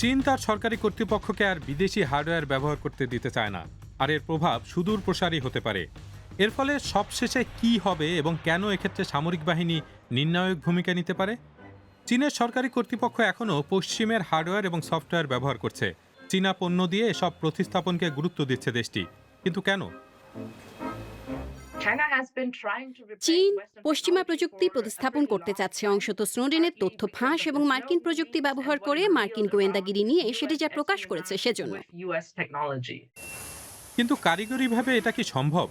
চীন তার সরকারি কর্তৃপক্ষকে আর বিদেশি হার্ডওয়্যার ব্যবহার করতে দিতে চায় না। আর এর প্রভাব সুদূর প্রসারী হতে পারে। এর ফলে সবশেষে কি হবে এবং কেন এক্ষেত্রে সামরিক বাহিনী নির্ণায়ক ভূমিকা নিতে পারে? চীনের সরকারি কর্তৃপক্ষ এখনও পশ্চিমের হার্ডওয়্যার এবং সফটওয়্যার ব্যবহার করছে। চীনা পণ্য দিয়ে এসব প্রতিস্থাপনকে গুরুত্ব দিচ্ছে দেশটি। কিন্তু কেন? চীন পশ্চিমা প্রযুক্তি প্রতিস্থাপন করতে চাচ্ছে অংশত স্নোডেনের তথ্য ফাঁস এবং মার্কিন প্রযুক্তি ব্যবহার করে মার্কিন গোয়েন্দাগিরি নিয়ে সেটি যা প্রকাশ করেছে সেজন্য। কিন্তু কারিগরিভাবে এটা কি সম্ভব?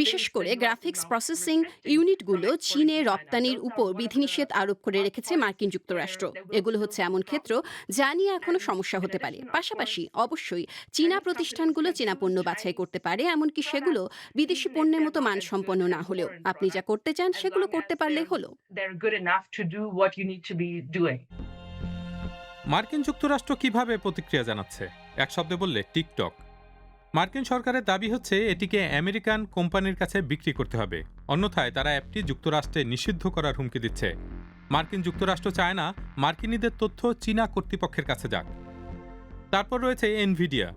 বিশেষ করে গ্রাফিক্স প্রসেসিং ইউনিটগুলো চীনে রপ্তানির উপর বিধিনিষেধ আরোপ করে রেখেছে মার্কিন যুক্তরাষ্ট্র। এগুলো হচ্ছে এমন ক্ষেত্র যা নিয়ে এখনও সমস্যা হতে পারে। পাশাপাশি অবশ্যই চীনা প্রতিষ্ঠানগুলো চীনা পণ্য বাছাই করতে পারে এমনকি সেগুলো বিদেশি পণ্যের মতো মানসম্পন্ন না হলেও। আপনি যা করতে চান সেগুলো করতে পারলে হলো। মার্কিন যুক্তরাষ্ট্র কীভাবে প্রতিক্রিয়া জানাচ্ছে? এক শব্দে বললে টিকটক। মার্কিন সরকারের দাবি হচ্ছে এটিকে আমেরিকান কোম্পানির কাছে বিক্রি করতে হবে। অন্যথায় তারা অ্যাপটি যুক্তরাষ্ট্রে নিষিদ্ধ করার হুমকি দিচ্ছে। মার্কিন যুক্তরাষ্ট্র চায় না মার্কিনীদের তথ্য চীনা কর্তৃপক্ষের কাছে যাক। তারপর রয়েছে এনভিডিয়া।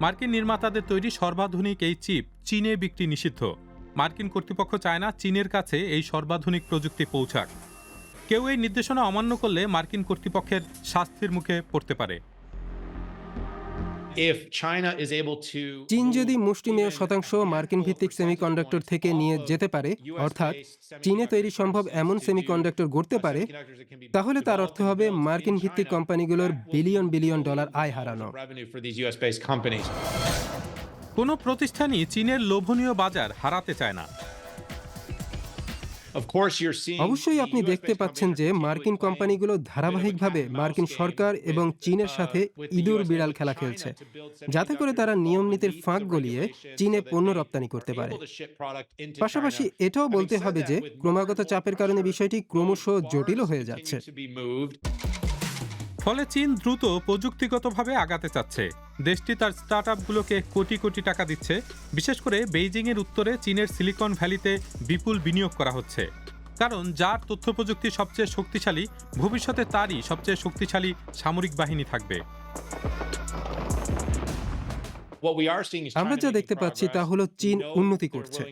মার্কিন নির্মাতাদের তৈরি সর্বাধুনিক এই চিপ চীনে বিক্রি নিষিদ্ধ। মার্কিন কর্তৃপক্ষ চায় না চীনের কাছে এই সর্বাধুনিক প্রযুক্তি পৌঁছাক। কেউ এই নির্দেশনা অমান্য করলে মার্কিন কর্তৃপক্ষের শাস্তির মুখে পড়তে পারে। চীন যদি মুষ্টিমেয় শতাংশ মার্কিন ভিত্তিক সেমিকন্ডাক্টর থেকে নিয়ে যেতে পারে অর্থাৎ চীনে তৈরি সম্ভব এমন সেমিকন্ডাক্টর গড়তে পারে তাহলে তার অর্থ হবে মার্কিন ভিত্তিক কোম্পানিগুলোর বিলিয়ন বিলিয়ন ডলার আয় হারানো। কোনো প্রতিষ্ঠানই চীনের লোভনীয় বাজার হারাতে চায় না। অবশ্যই আপনি দেখতে পাচ্ছেন যে মার্কিন কোম্পানিগুলো ধারাবাহিকভাবে মার্কিন সরকার এবং চীনের সাথে ইঁদুর বিড়াল খেলা খেলছে। যাতে করে তারা নিয়ম নীতির ফাঁক গলিয়ে চীনে পণ্য রপ্তানি করতে পারে। পাশাপাশি এটাও বলতে হবে যে ক্রমাগত চাপের কারণে বিষয়টি ক্রমশ জটিল হয়ে যাচ্ছে। ফলে চীন দ্রুত প্রযুক্তিগতভাবে আগাতে চাচ্ছে। দেশটি তার স্টার্ট আপগুলোকে কোটি কোটি টাকা দিচ্ছে। বিশেষ করে বেইজিংয়ের উত্তরে চীনের সিলিকন ভ্যালিতে বিপুল বিনিয়োগ করা হচ্ছে। কারণ যার তথ্য প্রযুক্তি সবচেয়ে শক্তিশালী ভবিষ্যতে তারই সবচেয়ে শক্তিশালী সামরিক বাহিনী থাকবে। আমরা যা দেখতে পাচ্ছি তা হলো চীন উন্নতি করছে।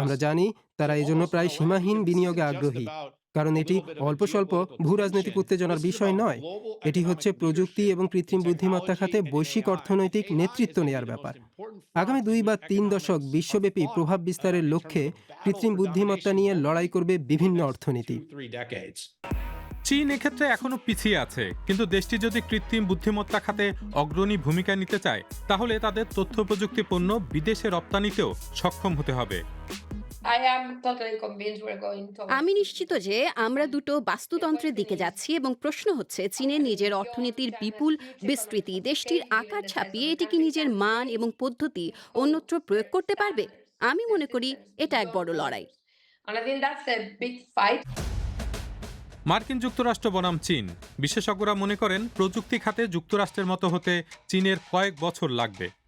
আমরা জানি তারা এজন্য প্রায় সীমাহীন বিনিয়োগে আগ্রহী। কারণ এটি অল্প স্বল্প ভূ রাজনৈতিক উত্তেজনার বিষয় নয়। এটি হচ্ছে প্রযুক্তি এবং কৃত্রিম বুদ্ধিমত্তা খাতে বৈশ্বিক অর্থনৈতিক নেতৃত্ব নেয়ার ব্যাপার। আগামী দুই বা তিন দশক বিশ্বব্যাপী প্রভাব বিস্তারের লক্ষ্যে কৃত্রিম বুদ্ধিমত্তা নিয়ে লড়াই করবে বিভিন্ন অর্থনীতি। চীন এক্ষেত্রে এখনও পিছিয়ে আছে কিন্তু দেশটি যদি কৃত্রিম বুদ্ধিমত্তা খাতে অগ্রণী ভূমিকা নিতে চায় তাহলে তাদের তথ্য প্রযুক্তি পণ্য বিদেশে রপ্তানিতেও সক্ষম হতে হবে। আমি নিশ্চিত যে আমরা দুটো বাস্তুতন্ত্রের দিকে যাচ্ছি এবং প্রশ্ন হচ্ছে চীনের নিজের অর্থনীতির বিপুল বিস্তৃতি দেশটির আকার ছাপিয়ে এটি কি নিজের মান এবং পদ্ধতি অন্যত্র প্রয়োগ করতে পারবে? আমি মনে করি এটা এক বড় লড়াই। মার্কিন যুক্তরাষ্ট্র বনাম চীন। বিশেষজ্ঞরা মনে করেন প্রযুক্তি খাতে যুক্তরাষ্ট্রের মতো হতে চীনের কয়েক বছর লাগবে।